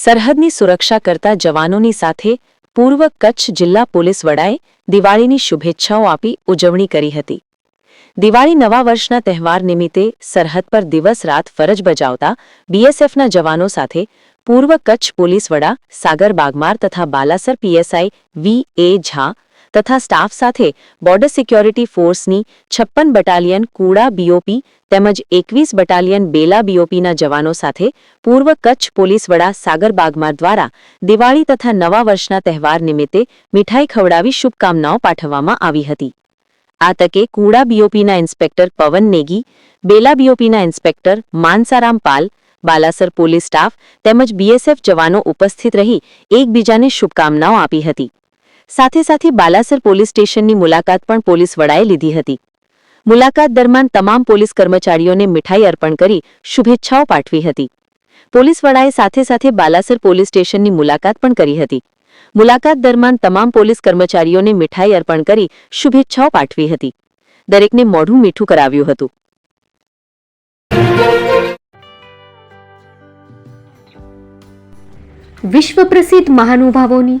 સરહદની સુરક્ષા કરતા જવાનોની સાથે પૂર્વ કચ્છ જિલ્લા પોલીસ વડાએ દિવાળીની શુભેચ્છાઓ આપી ઉજવણી કરી હતી. દિવાળી નવા વર્ષના તહેવાર નિમિત્તે સરહદ પર દિવસ રાત ફરજ બજાવતા બીએસએફના જવાનો સાથે પૂર્વ કચ્છ પોલીસ વડા સાગર બાગમાર તથા Balasar PSI V A Jha તથા સ્ટાફ સાથે બોર્ડર સિક્યોરિટી ફોર્સની છપ્પન બટાલિયન કુડા બીઓપી તેમજ એકવીસ બટાલિયન બેલા બીઓપીના જવાનો સાથે પૂર્વ કચ્છ પોલીસ વડા સાગર બાગમાર દ્વારા દિવાળી તથા નવા વર્ષના તહેવાર નિમિત્તે મીઠાઈ ખવડાવી શુભકામનાઓ પાઠવવામાં આવી હતી. આ તકે કુડા બીઓપીના inspector Pawan Negi, Bela બીઓપીના inspector Mansaram Pal, Balasar police staff તેમજ બીએસએફ જવાનો ઉપસ્થિત રહી એકબીજાને શુભકામનાઓ આપી હતી. સાથે સાથે બાલાસર પોલીસ સ્ટેશનની મુલાકાત પણ પોલીસ વડાએ લીધી હતી. મુલાકાત દરમિયાન તમામ પોલીસ કર્મચારીઓને મીઠાઈ અર્પણ કરી શુભેચ્છાઓ પાઠવી હતી. પોલીસ વડાએ સાથે સાથે બાલાસર પોલીસ સ્ટેશનની મુલાકાત પણ કરી હતી. મુલાકાત દરમિયાન તમામ પોલીસ કર્મચારીઓને મીઠાઈ અર્પણ કરી શુભેચ્છાઓ પાઠવી હતી. દરેકને મોઢું મીઠું કરાવ્યું હતું. વિશ્વ પ્રસિદ્ધ મહાનુભાવોની